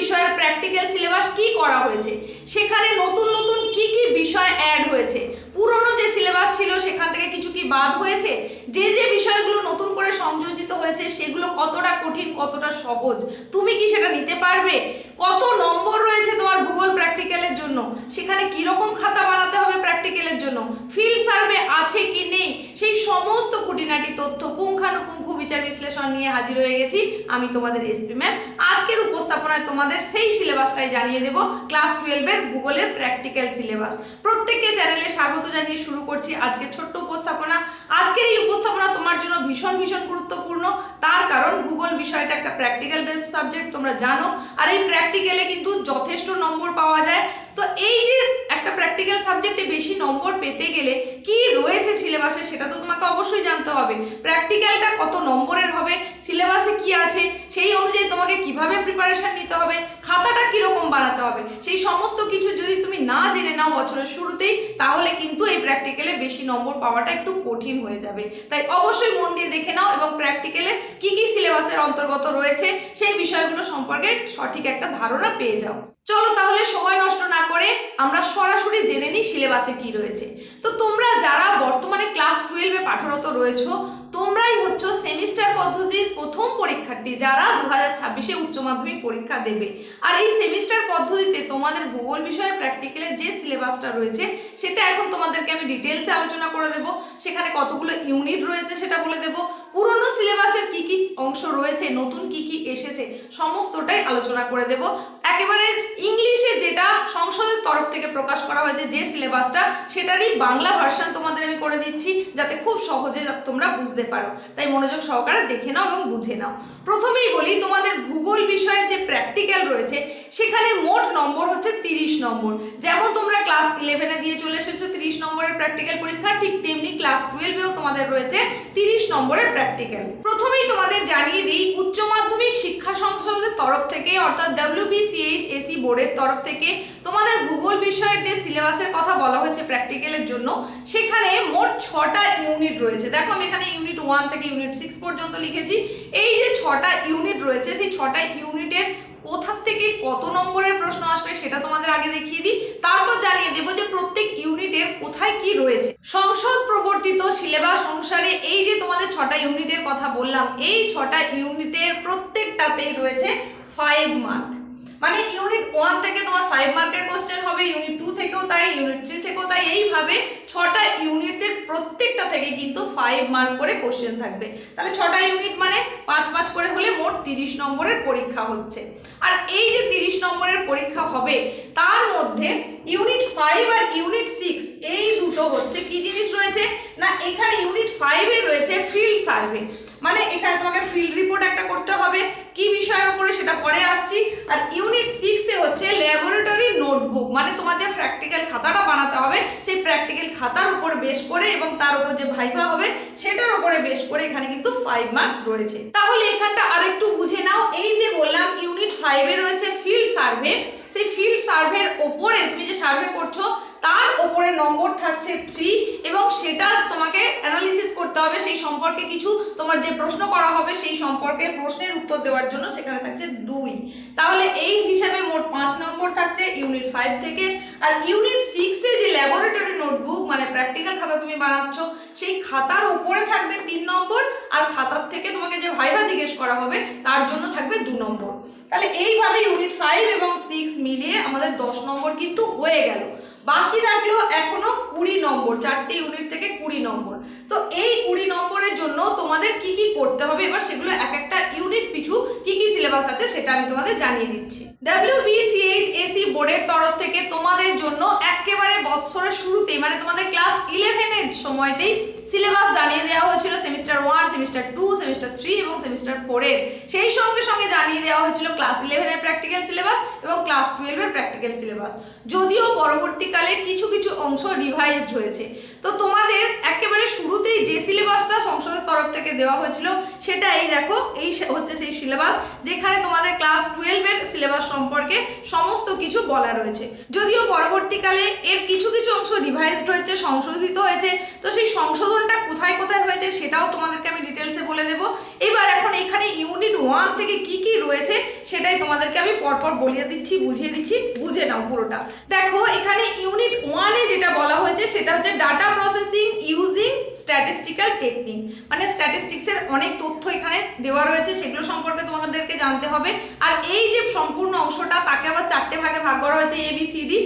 বিষয়ের practical syllabus কি করা হয়েছে? সেখানে নতুন নতুন কি কি বিষয় অ্যাড হয়েছে? পুরনো যে সিলেবাস ছিল, সেখান থেকে কিছু কি বাদ হয়েছে? যে যে বিষয়গুলো নতুন করে সংযোজিত হয়েছে, সেগুলো কতটা কঠিন, কতটা সহজ? তুমি কি সেটা নিতে পারবে? কত নম্বর রয়েছে তোমার ভূগোল প্র্যাকটিক্যালের জন্য? সেখানে কীরকম খাতা বানাতে হবে প্র্যাকটিক্যালের জন্য? ফিল্ড সার্ভে আছে কি নেই? সেই সমস্ত খুঁটিনাটি তথ্য পুঙ্খানুপুঙ্খ বিচার বিশ্লেষণ নিয়ে হাজির হয়ে গেছি আমি তোমাদের এসপি ম্যাম আজকের উপস্থাপনায় তোমাদের সেই সিলেবাসটাই জানিয়ে দেব ক্লাস টুয়েলভের ভূগোলের প্র্যাকটিক্যাল সিলেবাস। প্রত্যেককে চ্যানেলে স্বাগত জানিয়ে শুরু করছি আজকে ছোট্ট উপস্থাপনা। আজকের এই উপস্থাপনা তোমার জন্য ভীষণ ভীষণ গুরুত্বপূর্ণ। তার কারণ ভূগোল বিষয়টা একটা প্র্যাকটিক্যাল বেসড সাবজেক্ট তোমরা জানো। আর এই প্র্যাকটিক্যালে কিন্তু যথেষ্ট নম্বর পাওয়া যায়। তো এই যে একটা প্র্যাকটিক্যাল সাবজেক্টে বেশি নম্বর পেতে গেলে কি রয়েছে সিলেবাসে সেটা তো তোমাকে অবশ্যই জানতে হবে। প্র্যাকটিক্যালটা কত নম্বরের হবে? সিলেবাসে কি আছে? সেই অনুযায়ী তোমাকে কীভাবে প্রিপারেশন নিতে হবে, খাতাটা কীরকম বানাতে হবে, সেই সমস্ত কিছু যদি তুমি না জেনে নাও বছরের শুরুতেই, তাহলে কিন্তু এই প্র্যাকটিক্যালে বেশি নম্বর পাওয়াটা একটু কঠিন হয়ে যাবে। তাই অবশ্যই মন দিয়ে দেখে নাও এবং প্র্যাকটিক্যালে কি কি সিলেবাসের অন্তর্গত রয়েছে, সেই বিষয়গুলো সম্পর্কে সঠিক একটা ধারণা পেয়ে যাও। চলো তাহলে সময় নষ্ট না করে আমরা সরাসরি জেনে নিই সিলেবাসে কি রয়েছে। তো তোমরা যারা বর্তমানে ক্লাস টুয়েলভে পাঠরত রয়েছো তোমরাই হচ্ছ সেমিস্টার পদ্ধতির প্রথম পরীক্ষার্থী যারা দু হাজার ছাব্বিশে উচ্চ মাধ্যমিক পরীক্ষা দেবে। আর এই সেমিস্টার পদ্ধতিতে তোমাদের ভূগোল বিষয়ের প্র্যাকটিক্যালের যে সিলেবাসটা রয়েছে, সেটা এখন তোমাদেরকে আমি ডিটেলসে আলোচনা করে দেব। সেখানে কতগুলো ইউনিট রয়েছে সেটা বলে দেব। পুরনো সিলেবাসের কি কি অংশ রয়েছে, নতুন কি কি এসেছে, সমস্তটাই আলোচনা করে দেব। একেবারে ইংলিশে যেটা সংসদের তরফ থেকে প্রকাশ করা হয়েছে, যে সিলেবাসটা, সেটারই বাংলা ভার্সন তোমাদের আমি করে দিচ্ছি, যাতে খুব সহজে তোমরা বুঝতে পারো। তাই মনোযোগ সহকারে দেখে নাও এবং বুঝে নাও। প্রথমেই বলি, তোমাদের ভূগোল বিষয়ে যে প্র্যাকটিক্যাল রয়েছে, সেখানে মোট নম্বর হচ্ছে তিরিশ নম্বর। যেমন তোমরা ক্লাস ইলেভেনে দিয়ে চলে এসেছ, তিরিশ নম্বরের প্র্যাকটিক্যাল পরীক্ষা, ঠিক তেমনি ক্লাস টুয়েলভেও তোমাদের রয়েছে তিরিশ নম্বরের প্র্যাকটিক্যাল প্রথমেই তোমাদের জানিয়ে দিই, উচ্চ মাধ্যমিক শিক্ষা সংসদের তরফ থেকে, অর্থাৎ ডাব্লিউবিসিএইচ এসি বোর্ডের তরফ থেকে তোমাদের ভূগোল বিষয়ের যে সিলেবাসের কথা বলা হয়েছে প্র্যাকটিক্যালের জন্য, সেখানে মোট ছটা ইউনিট রয়েছে। দেখো আমি এখানে ইউনিট ওয়ান থেকে ইউনিট সিক্স পর্যন্ত লিখেছি। এই যে ছটা ইউনিট রয়েছে, সেই ছটা ইউনিটের কোথার থেকে কত নম্বরের প্রশ্ন আসবে সেটা তোমাদের আগে দেখিয়ে দিই। তারপর জানিয়ে দেবো যে প্রত্যেক ইউনিটের কোথায় কি রয়েছে। সংসদ প্রবর্তিত সিলেবাস অনুসারে এই যে তোমাদের ছটা ইউনিটের কথা বললাম, এই ছটা ইউনিটের প্রত্যেকটাতেই রয়েছে ফাইভ ফাইভ মার্কের কোশ্চেন হবে ইউনিট টু থেকেও তাই ইউনিট থ্রি থেকেও তাই, এইভাবে ছটা ইউনিটের প্রত্যেকটা থেকে কিন্তু ফাইভ মার্ক করে কোশ্চেন থাকবে। তাহলে ছটা ইউনিট মানে পাঁচ পাঁচ করে হলে মোট তিরিশ নম্বরের পরীক্ষা হচ্ছে। আর এই যে তিরিশ নম্বরের পরীক্ষা হবে, তার মধ্যে ইউনিট ফাইভ আর ইউনিট সিক্স এই দুটো হচ্ছে কি জিনিস রয়েছে? না, এখানে ইউনিট ফাইভে রয়েছে ফিল্ড সার্ভে মানে এখানে তোমাকে ফিল্ড রিপোর্ট একটা করতে হবে কি বিষয়ের উপরে সেটা পরে আসছি আর ইউনিট সিক্সে হচ্ছে ল্যাবরেটরি নোটবুক মানে তোমার যে প্র্যাকটিক্যাল খাতাটা বানাতে হবে, সেই প্র্যাকটিক্যাল খাতার উপর বেশ করে এবং তার উপর যে ভাইভা হবে, সেটার উপরে বেশ করে এখানে কিন্তু ফাইভ মার্কস রয়েছে। তাহলে এখানটা আরেকটু বুঝে নাও, এই যে বললাম ইউনিট ফাইভে রয়েছে ফিল্ড সার্ভে সেই ফিল্ড সার্ভের ওপরে তুমি যে সার্ভে করছ তার ওপরে নম্বর থাকছে থ্রি এবং সেটা তোমাকে অ্যানালিসিস করতে হবে। সেই সম্পর্কে কিছু তোমার যে প্রশ্ন করা হবে, সেই সম্পর্কে প্রশ্নের উত্তর দেওয়ার জন্য সেখানে থাকছে দুই। তাহলে এই হিসাবে মোট পাঁচ নম্বর থাকছে ইউনিট ফাইভ থেকে। আর ইউনিট সিক্সে যে ল্যাবরেটরি নোটবুক মানে প্র্যাকটিক্যাল খাতা তুমি বানাচ্ছ, সেই খাতার ওপরে থাকবে তিন নম্বর। আর খাতার থেকে তোমাকে যে ভাইভা জিজ্ঞেস করা হবে, তার জন্য থাকবে দু নম্বর। তাহলে এইভাবে ইউনিট ফাইভ এবং সিক্স মিলিয়ে আমাদের দশ নম্বর কিন্তু হয়ে গেল। বাকি থাকল এখনও কুড়ি নম্বর, চারটে ইউনিট থেকে কুড়ি নম্বর। তো এই কুড়ি নম্বরের জন্য তোমাদের কি কি করতে হবে? এবার সেগুলো এক একটা ইউনিট পিছু কি কি সিলেবাস আছে সেটা আমি তোমাদের জানিয়ে দিচ্ছি। ডাব্লিউবিসিএইচ এসি বোর্ডের তরফ থেকে তোমাদের জন্য একেবারে বৎসরের শুরুতেই মানে তোমাদের ক্লাস ইলেভেনের সময়তেই সিলেবাস জানিয়ে দেওয়া হয়েছিল semester one semester two semester three এবং সেমিস্টার ফোরের সেই সঙ্গে সঙ্গে জানিয়ে দেওয়া হয়েছিল ক্লাস ইলেভেনের প্র্যাকটিক্যাল সিলেবাস এবং ক্লাস টুয়েলভের প্র্যাকটিক্যাল সিলেবাস যদিও পরবর্তীকালে কিছু কিছু অংশ রিভাইজড হয়েছে। তো তোমাদের একেবারে শুরুতেই যে সিলেবাসটা থেকে দেওয়া হয়েছিল, সেটা এই দেখো, এই হচ্ছে সেই সিলেবাস যেখানে তোমাদের ক্লাস টুয়েলভের সিলেবাস সম্পর্কে সমস্ত কিছু বলা রয়েছে। যদিও পরবর্তীকালে এর কিছু কিছু অংশ রিভাইজড হয়েছে, সংশোধিত হয়েছে, তো সেই সংশোধনটা কোথায় কোথায় হয়েছে সেটাও তোমাদেরকে আমি ডিটেলসে বলে দেবো। এবার এখন এখানে ইউনিট ওয়ান থেকে কি কি রয়েছে সেটাই তোমাদেরকে আমি পরপর বলিয়ে দিচ্ছি, বুঝিয়ে দিচ্ছি, বুঝে নাও পুরোটা। দেখো, এখানে ইউনিট ওয়ানে যেটা বলা হয়েছে সেটা হচ্ছে ডাটা প্রসেসিং স্ট্যাটিস্টিক্যাল টেকনিক মানে স্ট্যাটিস্টিক্সের অনেক তথ্য এখানে দেওয়া রয়েছে, সেগুলো সম্পর্কে তোমাদেরকে জানতে হবে। আর এই যে সম্পূর্ণ অংশটা, তাকে আবার চারটে ভাগে ভাগ করা হয়েছে এ বি সি ডি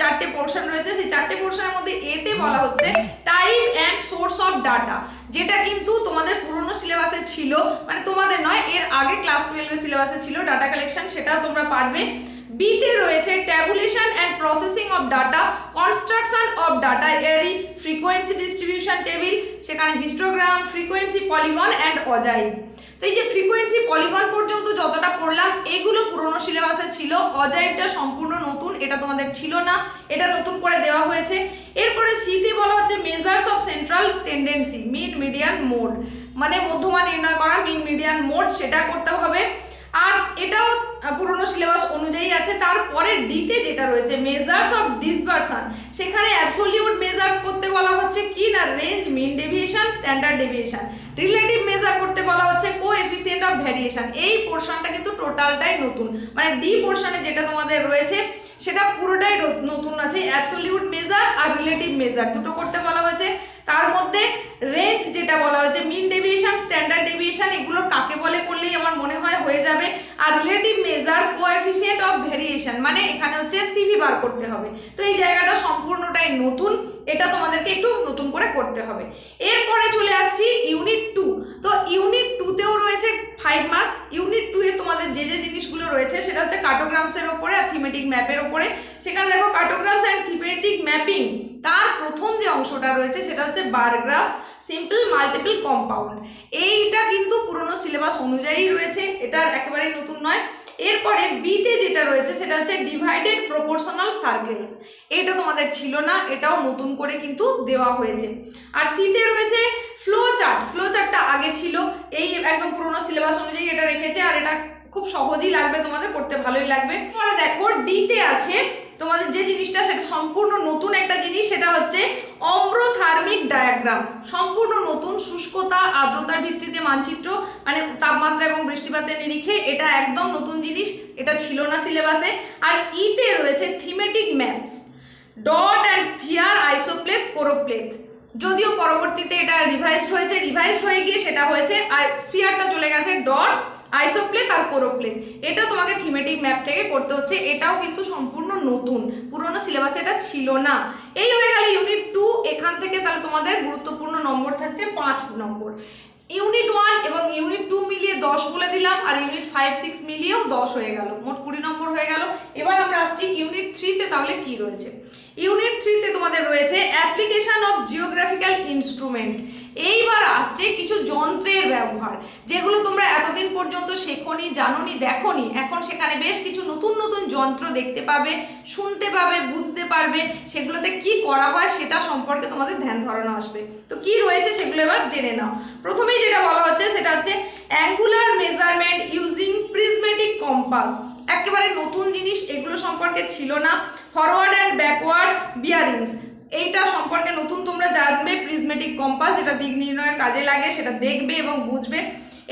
চারটে পোর্শন রয়েছে, সেই চারটে পোর্শনের মধ্যে এতে বলা হচ্ছে type and source of data যেটা কিন্তু তোমাদের পুরনো সিলেবাসে ছিল। মানে তোমাদের নয়, এর আগে ক্লাস টুয়েলভের সিলেবাসে ছিল। ডাটা কালেকশন সেটাও তোমরা পারবে। বিতে রয়েছে tabulation and processing of data construction of data array frequency distribution table সেখানে হিস্টোগ্রাম ফ্রিকোয়েন্সি পলিগন অ্যান্ড অজাইব তো এই যে ফ্রিকোয়েন্সি পলিগন পর্যন্ত যতটা পড়লাম, এগুলো পুরনো সিলেবাসে ছিল অজাইবটা সম্পূর্ণ নতুন, এটা তোমাদের ছিল না, এটা নতুন করে দেওয়া হয়েছে। এরপরে সিতে বলা হচ্ছে measures of central tendency mean median mode মানে মধ্যমা নির্ণয় করা মিন মিডিয়ান মোড সেটা করতে হবে। আর এটাও পুরনো সিলেবাস অনুযায়ী ডিতে যেটা রয়েছে মেজার্স অফ ডিসবারশন সেখানে অ্যাবসোলিউট মেজার্স করতে বলা হচ্ছে কি না range mean deviation standard deviation relative measure করতে বলা হচ্ছে কো এফিসিয়েন্ট অফ ভ্যারিয়েশন এই পোর্শনটা কিন্তু টোটালটাই নতুন। মানে ডি পোর্শনে যেটা তোমাদের রয়েছে, সেটা পুরোটাই নতুন আছে। অ্যাবসোলিউট মেজার আর রিলেটিভ মেজার দুটো করতে বলা হয়েছে। তার মধ্যে রেঞ্জ যেটা বলা হয়েছে মিন ডেভিয়েশন স্ট্যান্ডার্ড ডেভিয়েশন এগুলো কাকে বলে করলেই আমার মনে হয় হয়ে যাবে। আর relative measure coefficient of variation মানে এখানে হচ্ছে সিভি বার করতে হবে। তো এই জায়গাটা সম্পূর্ণটাই নতুন। এটা তোমাদেরকে একটু নতুন করে করতে হবে। এরপরে চলে আসছি ইউনিট টু তো ইউনিট টুতেও রয়েছে ফাইভ মার্ক ইউনিট টু এ তোমাদের যে যে জিনিসগুলো রয়েছে, সেটা হচ্ছে কার্টোগ্রামসের ওপরে আর থিমেটিক ম্যাপের ওপরে। সেখানে দেখো কার্টোগ্রামস অ্যান্ড থিমেটিক ম্যাপিং তার প্রথম যে অংশটা রয়েছে, সেটা হচ্ছে বারগ্রাফ সিম্পল মাল্টিপল কম্পাউন্ড এইটা কিন্তু পুরনো সিলেবাস অনুযায়ী রয়েছে, এটা একেবারেই নতুন নয়। এরপরে বিতে যেটা রয়েছে সেটা হচ্ছে ডিভাইডেড প্রপোর্শনাল সার্কেলস এটা তোমাদের ছিল না, এটাও নতুন করে কিন্তু দেওয়া হয়েছে। আর সিতে রয়েছে ফ্লো চার্ট ফ্লো চার্টটা আগে ছিল, এই একদম পুরনো সিলেবাস অনুযায়ী এটা রেখেছে, আর এটা খুব সহজই লাগবে তোমাদের, করতে ভালোই লাগবে। পরে দেখো ডিতে আছে তোমাদের যে জিনিসটা, সেটা সম্পূর্ণ নতুন একটা জিনিস, সেটা হচ্ছে অম্রথার্মিক ডায়াগ্রাম সম্পূর্ণ নতুন শুষ্কতা আর্দ্রতার মানচিত্র মানে তাপমাত্রা এবং বৃষ্টিপাতের নিরিখে এটা একদম নতুন জিনিস, এটা ছিল না সিলেবাসে। আর ইতে রয়েছে thematic maps dot and sphere isopleth choropleth যদিও পরবর্তীতে এটা রিভাইজড হয়েছে রিভাইজড হয়ে গিয়ে সেটা হয়েছে স্ফিয়ারটা চলে গেছে ডট আইসোপ্লেথ আর কোরোপ্লেথ এটা তোমাকে থিমেটিক ম্যাপ থেকে করতে হচ্ছে, এটাও কিন্তু সম্পূর্ণ নতুন, পুরোনো সিলেবাসে এটা ছিল না। এই হয়ে গেল ইউনিট টু এখান থেকে তাহলে তোমাদের গুরুত্বপূর্ণ নম্বর থাকছে পাঁচ নম্বর। ইউনিট ওয়ান এবং ইউনিট টু মিলিয়ে দশ বলে দিলাম, আর ইউনিট ফাইভ সিক্স মিলিয়েও দশ হয়ে গেল। মোট কুড়ি নম্বর হয়ে গেল। এবার আমরা আসছি ইউনিট থ্রিতে তাহলে কি রয়েছে? ইউনিট থ্রিতে তোমাদের রয়েছে অ্যাপ্লিকেশন অফ জিওগ্রাফিক্যাল ইনস্ট্রুমেন্ট এইবার আসছে কিছু যন্ত্রের ব্যবহার, যেগুলো তোমরা এতদিন পর্যন্ত শেখনি, জানোনি, দেখোনি। এখন সেখানে বেশ কিছু নতুন নতুন যন্ত্র দেখতে পাবে, শুনতে পাবে, বুঝতে পারবে, সেগুলোতে কি করা হয় সেটা সম্পর্কে তোমাদের ধ্যান ধারণা আসবে। তো কি রয়েছে সেগুলো এবার জেনে নাও। প্রথমেই যেটা বলা হচ্ছে সেটা হচ্ছে angular measurement using prismatic compass একেবারে নতুন জিনিস, এগুলো সম্পর্কে ছিল না। ফরওয়ার্ড অ্যান্ড ব্যাকওয়ার্ড বিয়ারিংস এইটা সম্পর্কে নতুন তোমরা জানবে। প্রিজমেটিক কম্পাস যেটা দিক নির্ণয়ের কাজে লাগে, সেটা দেখবে এবং বুঝবে।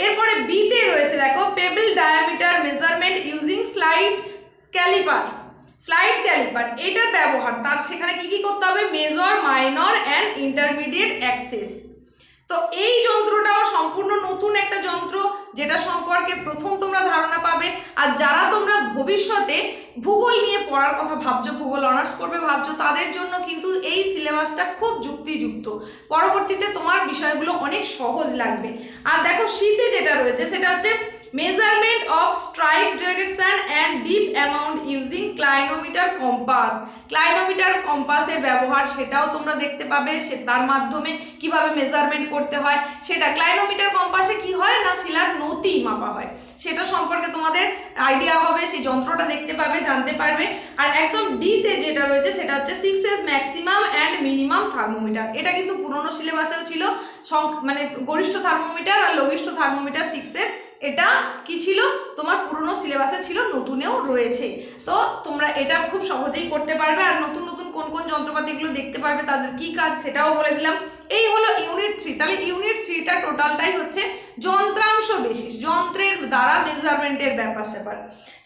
এরপরে বিতে রয়েছে, দেখো pebble diameter measurement using slide calliper slide calliper এটার ব্যবহার, তার সেখানে কি কি করতে হবে? Major minor and intermediate axes তো এই যন্ত্রটাও সম্পূর্ণ নতুন একটা যন্ত্র, যেটা সম্পর্কে প্রথম তোমরা ধারণা পাবে। আর যারা তোমরা ভবিষ্যতে ভূগোল নিয়ে পড়ার কথা ভাবছ, ভূগোল অনার্স করবে ভাবছ, তাদের জন্য কিন্তু এই সিলেবাসটা খুব যুক্তিযুক্ত। পরবর্তীতে তোমার বিষয়গুলো অনেক সহজ লাগবে। আর দেখো শীতে যেটা রয়েছে, সেটা হচ্ছে measurement of strike direction and dip amount using clinometer compass clinometer কম্পাসের ব্যবহার সেটাও তোমরা দেখতে পাবে, সে তার মাধ্যমে কীভাবে মেজারমেন্ট করতে হয়। সেটা ক্লাইনোমিটার কম্পাসে কি হয় না শিলার নতি মাপা হয়। সেটা সম্পর্কে তোমাদের আইডিয়া হবে, সেই যন্ত্রটা দেখতে পাবে, জানতে পারবে। আর একদম ডিতে যেটা রয়েছে, সেটা হচ্ছে Six's maximum and minimum thermometer এটা কিন্তু পুরনো সিলেবাসেও ছিল। মানে গরিষ্ঠ থার্মোমিটার আর লঘিষ্ঠ থার্মোমিটার সিক্সের এটা কি ছিল? তোমার পুরনো সিলেবাসে ছিল নতুনেও রয়েছে। তো তোমরা এটা খুব সহজেই করতে পারবে। আর নতুন নতুন কোন কোন যন্ত্রপাতিগুলো দেখতে পারবে, তাদের কি কাজ সেটাও বলে দিলাম। এই হলো ইউনিট থ্রি তাহলে ইউনিট থ্রিটা টোটালটাই হচ্ছে যন্ত্রাংশ বেসিস যন্ত্রের দ্বারা মেজারমেন্টের ব্যাপার স্যাপার।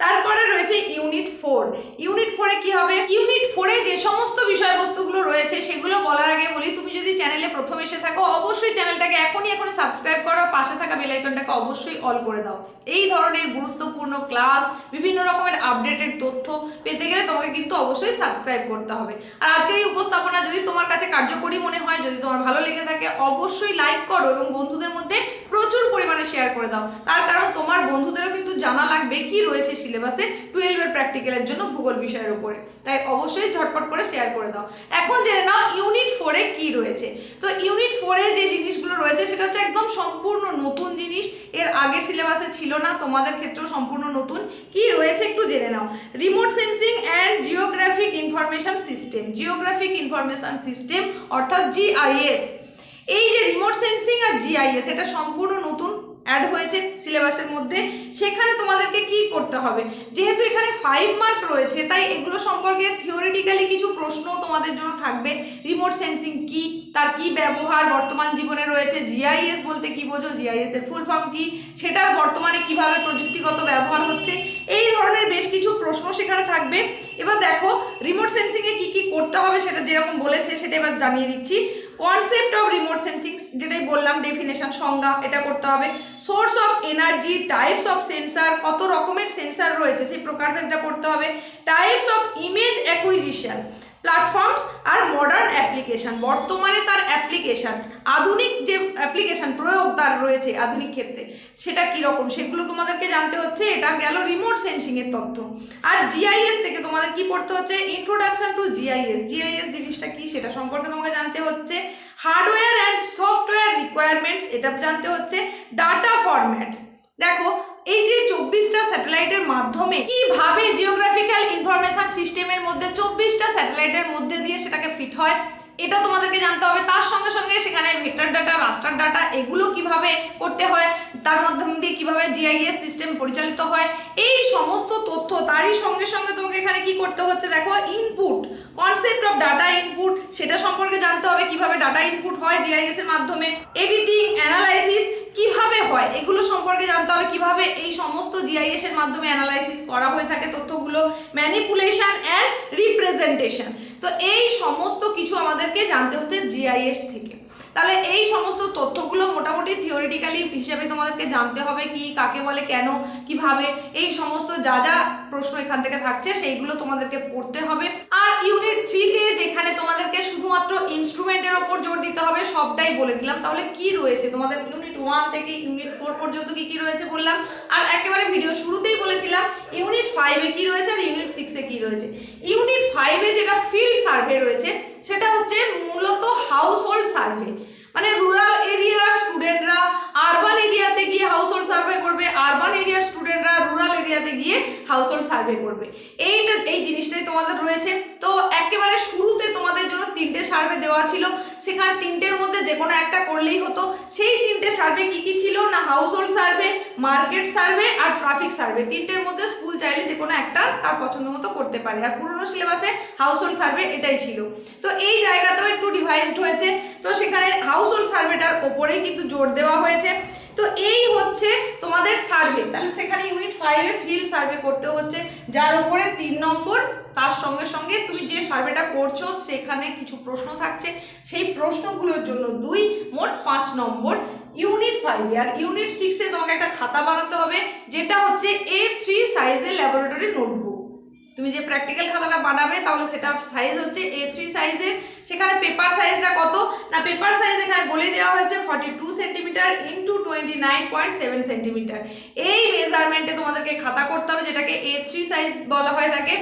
তারপরে রয়েছে ইউনিট ফোর ইউনিট ফোরে কি হবে? ইউনিট ফোরে যে সমস্ত বিষয়বস্তুগুলো রয়েছে, সেগুলো বলার আগে বলি, তুমি যদি চ্যানেলে প্রথম এসে থাকো, অবশ্যই চ্যানেলটাকে এখনই এখন সাবস্ক্রাইব করো পাশে থাকা বেলাইকনটাকে অবশ্যই অল করে দাও। এই ধরনের গুরুত্বপূর্ণ ক্লাস বিভিন্ন রকমের আপডেটেড তথ্য পেতে গেলে তোমাকে কিন্তু অবশ্যই সাবস্ক্রাইব করতে হবে। আর আজকের এই উপস্থাপনা যদি তোমার কাছে কার্যকরী মনে হয়, যদি তোমার ভালো লেগে থাকে, অবশ্যই লাইক করো এবং বন্ধুদের মধ্যে প্রচুর পরিমাণে শেয়ার করে দাও। তার কারণ তোমার বন্ধুদেরও কিন্তু জানা লাগবে কি রয়েছে সিলেবাসে টুয়েলভের প্র্যাকটিক্যালের জন্য ভূগোল বিষয়ের উপরে। তাই অবশ্যই ঝটপট করে শেয়ার করে দাও। এখন জেনে নাও ইউনিট ফোরে কি রয়েছে। তো ইউনিট ফোরে যে জিনিসগুলো রয়েছে, সেটা হচ্ছে একদম সম্পূর্ণ নতুন জিনিস। এর আগের সিলেবাসে ছিল না, তোমাদের ক্ষেত্রেও সম্পূর্ণ নতুন। কি রয়েছে একটু জেনে নাও। Remote sensing and geographic information system geographic information system অর্থাৎ জিআইএস এই যে রিমোট সেন্সিং আর জিআইএস এটা সম্পূর্ণ অ্যাড হয়েছে সিলেবাসের মধ্যে, সেখানে তোমাদেরকে কি করতে হবে? যেহেতু এখানে ফাইভ মার্ক রয়েছে, তাই এগুলো সম্পর্কে থিওরিটিক্যালি কিছু প্রশ্ন তোমাদের জন্য থাকবে। রিমোট সেন্সিং কি? তার কি ব্যবহার? বর্তমান জীবনে রয়েছে জিআইএস বলতে কি বোঝো? জিআইএস এর ফুল ফর্ম কি? সেটার বর্তমানে কীভাবে প্রযুক্তিগত ব্যবহার হচ্ছে? এই ধরনের বেশ কিছু প্রশ্ন সেখানে থাকবে। এবার দেখো রিমোট সেন্সিংয়ে কি কি করতে হবে সেটা যেরকম বলেছে, সেটা এবার জানিয়ে দিচ্ছি। কনসেপ্ট অফ রিমোট সেন্সিং যেটাই বললাম ডেফিনেশন সংজ্ঞা, এটা করতে হবে। Source of energy types of sensor কত রকমের সেন্সার রয়েছে, সেই প্রকারভেদটা পড়তে হবে। Types of image acquisition platforms R modern application বর্তমানে তার অ্যাপ্লিকেশন আধুনিক যে অ্যাপ্লিকেশন প্রয়োগ তার রয়েছে আধুনিক ক্ষেত্রে, সেটা কীরকম? সেগুলো তোমাদেরকে জানতে হচ্ছে, এটা গেল রিমোট সেন্সিংয়ের তথ্য। আর জিআইএস থেকে তোমাদের কি পড়তে হচ্ছে? ইন্ট্রোডাকশন টু জিআইএস জিআইএস জিনিসটা কি সেটা সম্পর্কে তোমাকে জানতে হচ্ছে। হার্ডওয়্যার অ্যান্ড সফটওয়্যার রিকোয়ারমেন্টস এটা জানতে হচ্ছে। ডাটা ফরম্যাটস দেখো এই যে চব্বিশটা স্যাটেলাইটের মাধ্যমে কীভাবে জিওগ্রাফিক্যাল ইনফরমেশন সিস্টেমের মধ্যে চব্বিশটা স্যাটেলাইটের মধ্যে দিয়ে সেটাকে ফিট হয়? এটা তোমাদেরকে জানতে হবে। তার সঙ্গে সঙ্গে সেখানে ভেক্টর ডাটা, রাস্টার ডাটা, এগুলো কীভাবে করতে হয়, তার মাধ্যম দিয়ে কীভাবে জিআইএস সিস্টেম পরিচালিত হয়, এই সমস্ত তথ্য, তারই সঙ্গে সঙ্গে তোমাকে এখানে কি করতে হচ্ছে দেখো input concept of data input সেটা সম্পর্কে জানতে হবে কীভাবে ডাটা ইনপুট হয় জিআইএস এর মাধ্যমে এডিটিং অ্যানালাইসিস কীভাবে হয়, এগুলো সম্পর্কে জানতে হবে কীভাবে এই সমস্ত জিআইএস এর মাধ্যমে অ্যানালাইসিস করা হয়ে থাকে তথ্যগুলো ম্যানিপুলেশন অ্যান্ড রিপ্রেজেন্টেশন তো এই সমস্ত কিছু আমাদেরকে জানতে হচ্ছে জিআইএস থেকে। তাহলে এই সমস্ত তথ্যগুলো মোটামুটি থিওরিটিক্যালি হিসেবে তোমাদেরকে জানতে হবে কি, কাকে বলে, কেন, কীভাবে, এই সমস্ত যা যা প্রশ্ন এখান থেকে থাকছে সেইগুলো তোমাদেরকে পড়তে হবে। আর ইউনিট থ্রিতে যেখানে তোমাদেরকে শুধুমাত্র ইনস্ট্রুমেন্টের ওপর জোর দিতে হবে, সবটাই বলে দিলাম। তাহলে কি রয়েছে? তোমাদের ইউনিট ওয়ান থেকে ইউনিট ফোর পর্যন্ত কি কি রয়েছে বললাম। আর একেবারে ভিডিও শুরুতেই বলেছিলাম ইউনিট ফাইভে কি রয়েছে আর ইউনিট সিক্সে কি রয়েছে? ইউনিট ফাইভে যেটা ফিল্ড সার্ভে রয়েছে, সেটা হচ্ছে মূলত হাউস হোল্ড সার্ভে মানে রুরাল এরিয়ার স্টুডেন্টরা আরবান এরিয়াতে গিয়ে হাউস হোল্ড সার্ভে করবে আরবান এরিয়ার স্টুডেন্টরা রুরাল এরিয়াতে গিয়ে হাউস হোল্ড সার্ভে করবে। এইটা, এই জিনিসটাই তোমাদের রয়েছে। তো একেবারে শুরুতে তোমাদের জন্য তিনটে সার্ভে দেওয়া ছিল। সেখানে তিনটের মধ্যে যে কোনো একটা করলেই হতো। সেই তিনটে সার্ভে কি কি ছিল? না household survey market survey আর ট্রাফিক সার্ভে তিনটের মধ্যে স্কুল চাইলে যে কোনো একটা তার পছন্দ মতো করতে পারে। আর পুরোনো সিলেবাসে হাউস হোল্ড সার্ভে এটাই ছিল। তো এই জায়গাতেও একটু ডিভাইসড হয়েছে। তো সেখানে হাউস হোল্ড সার্ভেটার ওপরেই কিন্তু জোর দেওয়া হয়েছে। তো এই হচ্ছে তোমাদের সার্ভে তাহলে সেখানে ইউনিট ফাইভে ফিল্ড সার্ভে করতে হচ্ছে। যার উপরে তিন নম্বর, তার সঙ্গে সঙ্গে তুমি যে সার্ভেটা করছ, সেখানে কিছু প্রশ্ন থাকছে। সেই প্রশ্নগুলোর জন্য দুই, মোট পাঁচ নম্বর ইউনিট ফাইভে আর ইউনিট সিক্সে তোমাকে একটা খাতা বানাতে হবে, যেটা হচ্ছে এ থ্রি সাইজের ল্যাবরেটরি নোটবুক তুমি যে প্র্যাকটিক্যাল খাতাটা বানাবে, তাহলে সেটা সাইজ হচ্ছে এ থ্রি সাইজের সেখানে পেপার সাইজটা কত? না পেপার সাইজ এখানে বলে দেওয়া হয়েছে forty two centimetre into twenty nine point seven centimetre এই মেজারমেন্টে তোমাদেরকে খাতা করতে হবে, যেটাকে এ থ্রি সাইজ বলা হয়ে থাকে।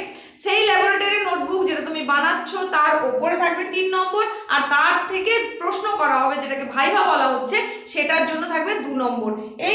সেই ল্যাবরেটরি নোটবুক যেটা তুমি বানাচ্ছ, তার ওপরে থাকবে তিন নম্বর, আর তার থেকে প্রশ্ন করা হবে, যেটাকে ভাইভা বলা হচ্ছে, সেটার জন্য থাকবে দু নম্বর। এই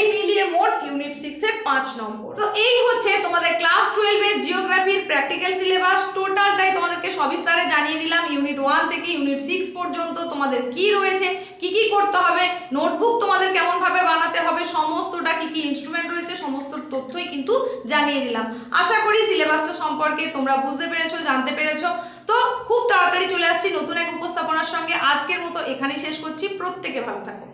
মোট ইউনিট সিক্সের পাঁচ নম্বর। তো এই হচ্ছে তোমাদের ক্লাস টুয়েলভে জিওগ্রাফির প্র্যাকটিক্যাল সিলেবাস টোটালটাই তোমাদেরকে সবিস্তারে জানিয়ে দিলাম। ইউনিট ওয়ান থেকে ইউনিট সিক্স পর্যন্ত তোমাদের কি রয়েছে, কি কি করতে হবে নোটবুক তোমাদের কেমনভাবে বানাতে হবে, সমস্তটা কি কি ইনস্ট্রুমেন্ট রয়েছে, সমস্ত তথ্যই কিন্তু জানিয়ে দিলাম। আশা করি সিলেবাসটা সম্পর্কে তোমরা বুঝতে পেরেছ, জানতে পেরেছ। তো খুব তাড়াতাড়ি চলে আসছি নতুন এক উপস্থাপনার সঙ্গে। আজকের মতো এখানেই শেষ করছি। প্রত্যেকে ভালো থাকো।